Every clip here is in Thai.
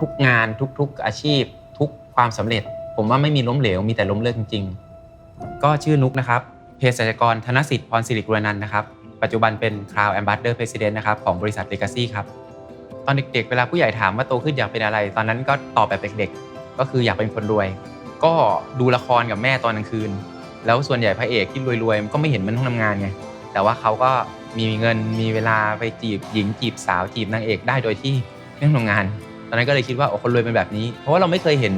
ทุกๆงานทุก ๆอาชีพ ทุกความสำเร็จ ผมว่าไม่มีล้มเหลวมีแต่ล้มเลิกจริงๆ ก็ชื่อนุกนะครับเภสัชกรธนสิทธิ์พรสิริกุลนันท์นะครับ ปัจจุบันเป็น Crown Ambassador President นะครับของบริษัท Legacy ครับ ตอนเด็กๆ เวลาผู้ใหญ่ถามว่าโตขึ้นอยากเป็นอะไร ตอนนั้นก็ตอบแบบเด็กๆ ก็คืออยากเป็นคนรวย ก็ดูละครกับแม่ตอนกลางคืน แล้วส่วนใหญ่พระเอกที่รวยๆก็ไม่เห็นมันต้องทำงานไง แต่ว่าเขาก็มีเงินมีเวลาไปจีบหญิงจีบสาวจีบนางเอกได้โดยที่ไม่ต้องทำงาน ตอนนั้นก็เลยคิดว่าโอ้คนรวยเป็นแบบนี้ เพราะว่าเราไม่เคยเห็น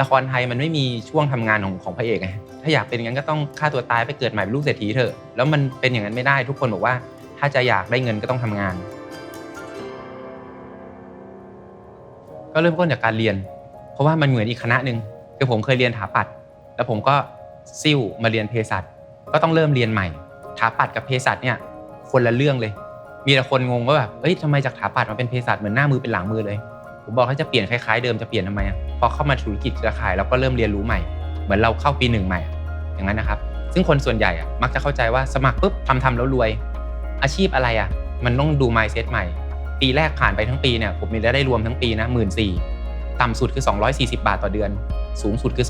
ละครไทยมันไม่มีช่วงทำงานของของพระเอกไงถ้าอยากเป็นงั้นก็ต้องฆ่าตัวตายไปเกิดใหม่เป็นลูกเศรษฐีเถอะแล้วมันเป็นอย่างนั้นไม่ได้ทุกคนบอกว่า ถ้าจะอยากได้เงินก็ต้องทำงาน ก็เริ่มต้นจากการเรียน เพราะว่ามันเหมือนอีกคณะหนึ่งคือผมเคยเรียนถาปัด แล้วผมก็ซิ่วมาเรียนเภสัชก็ต้องเริ่มเรียนใหม่ถาปัดกับเภสัชเนี่ย คนละเรื่องเลย มีแต่คนงงว่าแบบเอ้ยทำไมจากถาปัดมาเป็นเภสัชเหมือนหน้ามือเป็นหลังมือเลย ผมบอกถ้าจะเปลี่ยนคล้ายๆเดิมจะเปลี่ยนทำไมอะพอเข้ามาธุรกิจเครือข่ายเราก็เริ่มเรียนรู้ใหม่ เหมือนเราเข้าปีหนึ่งใหม่ อย่างนั้นนะครับ ซึ่งคนส่วนใหญ่อะมักจะเข้าใจว่าสมัครปุ๊บทำทำแล้วรวย อาชีพอะไรอะมันต้องดู mindset ใหม่ ปีแรกผ่านไปทั้งปีเนี่ยผมมีรายได้รวมทั้งปีนะหมื่นสี่ต่ำสุดคือ 240 บาทต่อเดือน สูงสุดคือ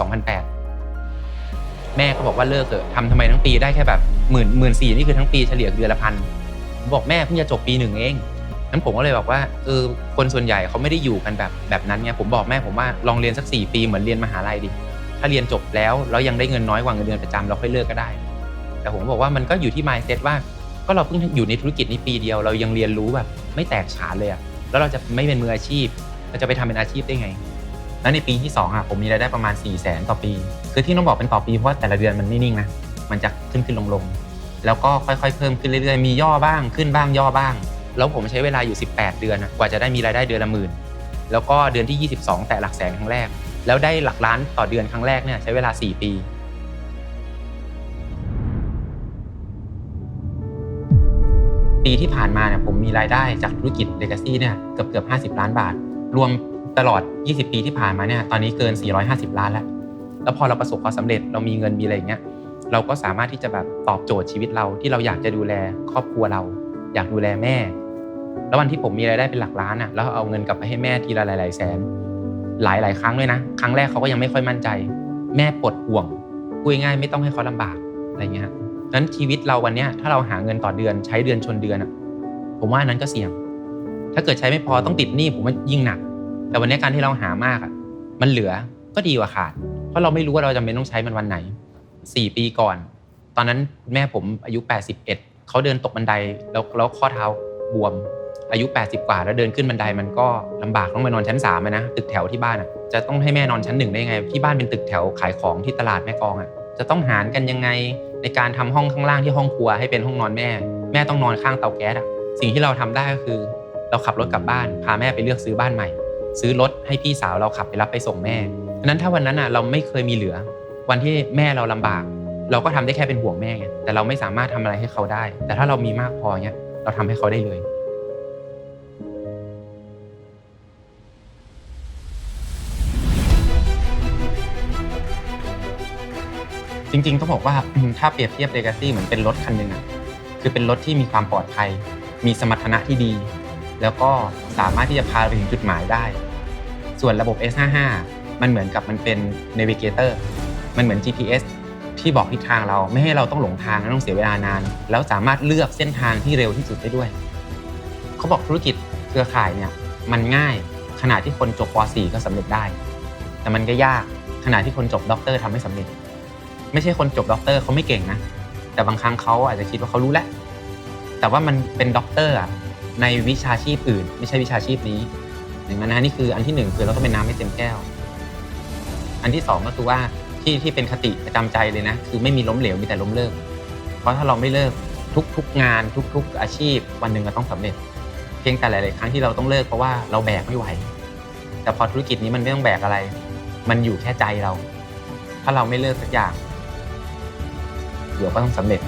2,008แม่ก็บอกว่าเลิกเถอะทำทำไมทั้งปีได้แค่แบบหมื่นหมื่นสี่นี่คือทั้งปีเฉลี่ยเดือนละพันผมบอกแม่เพิ่งจะจบปีหนึ่งเอง นั้นผมก็เลยบอกว่าเออคนส่วนใหญ่เขาไม่ได้อยู่กันแบบแบบนั้นไงผมบอกแม่ผมว่าลองเรียนสัก4ปีเหมือนเรียนมหาลัยดิถ้าเรียนจบแล้วแล้วยังได้เงินน้อยกว่าเงินเดือนประจำเราค่อยเลิกก็ได้ แต่ผมบอกว่ามันก็อยู่ที่ mindset ว่าก็เราเพิ่งอยู่ในธุรกิจนี้ปีเดียว เรายังเรียนรู้แบบไม่แตกฉานเลยอะแล้วเราจะไม่เป็นมืออาชีพ เราจะไปทำเป็นอาชีพได้ไง แล้วในปีที่2อะผมมีรายได้ประมาณ4 0 0แสนต่อปี คือที่ต้องบอกเป็นต่อปีเพราะว่าแต่ละเดือนมันไม่นิ่งนะ มันจะขึ้นขึ้นลงลงแล้วก็ค่อยๆ เพิ่มขึ้นเรื่อยๆ มีย่อบ้างขึ้นบ้างย่อบ้าง แล้วผมใช้เวลาอยู่ 18 เดือนนะกว่าจะได้มีรายได้เดือนละหมื่น แล้วก็เดือนที่ 22 แตะหลักแสนครั้งแรก แล้วได้หลักล้านต่อเดือนครั้งแรกเนี่ยใช้เวลา 4 ปีปีที่ผ่านมาเนี่ยผมมีรายได้จากธุรกิจ Legacy เนี่ยเกือบเกือบ 50 ล้านบาท รวมตลอด 20 ปีที่ผ่านมาเนี่ยตอนนี้เกิน 450 ล้านแล้ว แล้วพอเราประสบความสำเร็จเรามีเงินมีอะไรอย่างเงี้ยเราก็สามารถที่จะแบบตอบโจทย์ชีวิตเราที่เราอยากจะดูแลครอบครัวเรา อยากดูแลแม่ แล้ววันที่ผมมีรายได้เป็นหลักล้านอะแล้วเอาเงินกลับไปให้แม่ทีละหลายๆแสน หลายหลายๆครั้งเลยนะ ครั้งแรกเขาก็ยังไม่ค่อยมั่นใจ แม่ปวดห่วงพูดง่ายไม่ต้องให้เขาลำบากอะไรเงี้ยนั้นชีวิตเราวันเนี้ยถ้าเราหาเงินต่อเดือนใช้เดือนชนเดือนอะผมว่าอันนั้นก็เสี่ยง ถ้าเกิดใช้ไม่พอต้องติดหนี้ผมว่ายิ่งหนัก แต่วันนี้การที่เราหามากอะมันเหลือก็ดีกว่าขาด เพราะเราไม่รู้ว่าเราจำเป็นต้องใช้มันวันไหน 4 ปีก่อน ตอนนั้นแม่ผมอายุ 81เขาเดินตกบันไดแล้วแล้วข้อเท้าบวม อายุ 80 กว่าแล้วเดินขึ้นบันไดมันก็ลำบากต้องไปนอนชั้น3อะนะตึกแถวที่บ้านอะจะต้องให้แม่นอนชั้นหนึ่งได้ไง ที่บ้านเป็นตึกแถวขายของที่ตลาดแม่กองอะจะต้องหารกันยังไงในการทำห้องข้างล่างที่ห้องครัวให้เป็นห้องนอนแม่ แม่ต้องนอนข้างเตาแก๊สอะสิ่งที่เราทำได้ก็คือ เราขับรถกลับบ้านพาแม่ไปเลือกซื้อบ้านใหม่ ซื้อรถให้พี่สาวเราขับไปรับไปส่งแม่ฉะนั้นถ้าวันนั้นอะเราไม่เคยมีเหลือ วันที่แม่เราลำบาก เราก็ทำได้แค่เป็นห่วงแม่ไงแต่เราไม่สามารถทำอะไรให้เขาได้ แต่ถ้าเรามีมากพอเนี้ยเราทำให้เขาได้เลย ริงๆต้องบอกว่าถ้าเปรียบเทียบ Legacy เหมือนเป็นรถคันหนึ่งอะคือเป็นรถที่มีความปลอดภัย มีสมรรถนะที่ดี แล้วก็สามารถที่จะพาไปถึงจุดหมายได้ ส่วนระบบ S55 มันเหมือนกับมันเป็น Navigator มันเหมือน GPS ที่บอกทิศทางเราไม่ให้เราต้องหลงทางและต้องเสียเวลานาน แล้วสามารถเลือกเส้นทางที่เร็วที่สุดได้ด้วย เขาบอกธุรกิจเครือข่ายเนี่ยมันง่ายขนาดที่คนจบป .4 ก็สำเร็จได้ แต่มันก็ยากขนาดที่คนจบด็อกเตอร์ทำไม่สำเร็จ ไม่ใช่คนจบด็อกเตอร์เขาไม่เก่งนะ แต่บางครั้งเขาอาจจะคิดว่าเขารู้แล้วแต่ว่ามันเป็นด็อกเตอร์อะในวิชาชีพอื่น ไม่ใช่วิชาชีพนี้อย่างนั้นนะนี่คืออันที่หนึ่งคือเราต้องเป็นน้ำไม่เต็มแก้ว อันที่สองก็คือว่าที่ที่เป็นคติประจำใจเลยนะ คือไม่มีล้มเหลวมีแต่ล้มเลิก เพราะถ้าเราไม่เลิกทุกๆงานทุก ๆ อาชีพ วันหนึ่งเราต้องสำเร็จ เพียงแต่หลาย ๆ ครั้งที่เราต้องเลิกเพราะว่าเราแบกไม่ไหว แต่พอธุรกิจนี้มันไม่ต้องแบกอะไร มันอยู่แค่ใจเรา ถ้าเราไม่เลิกสักอย่าง เดี๋ยวก็ต้องสำเร็จ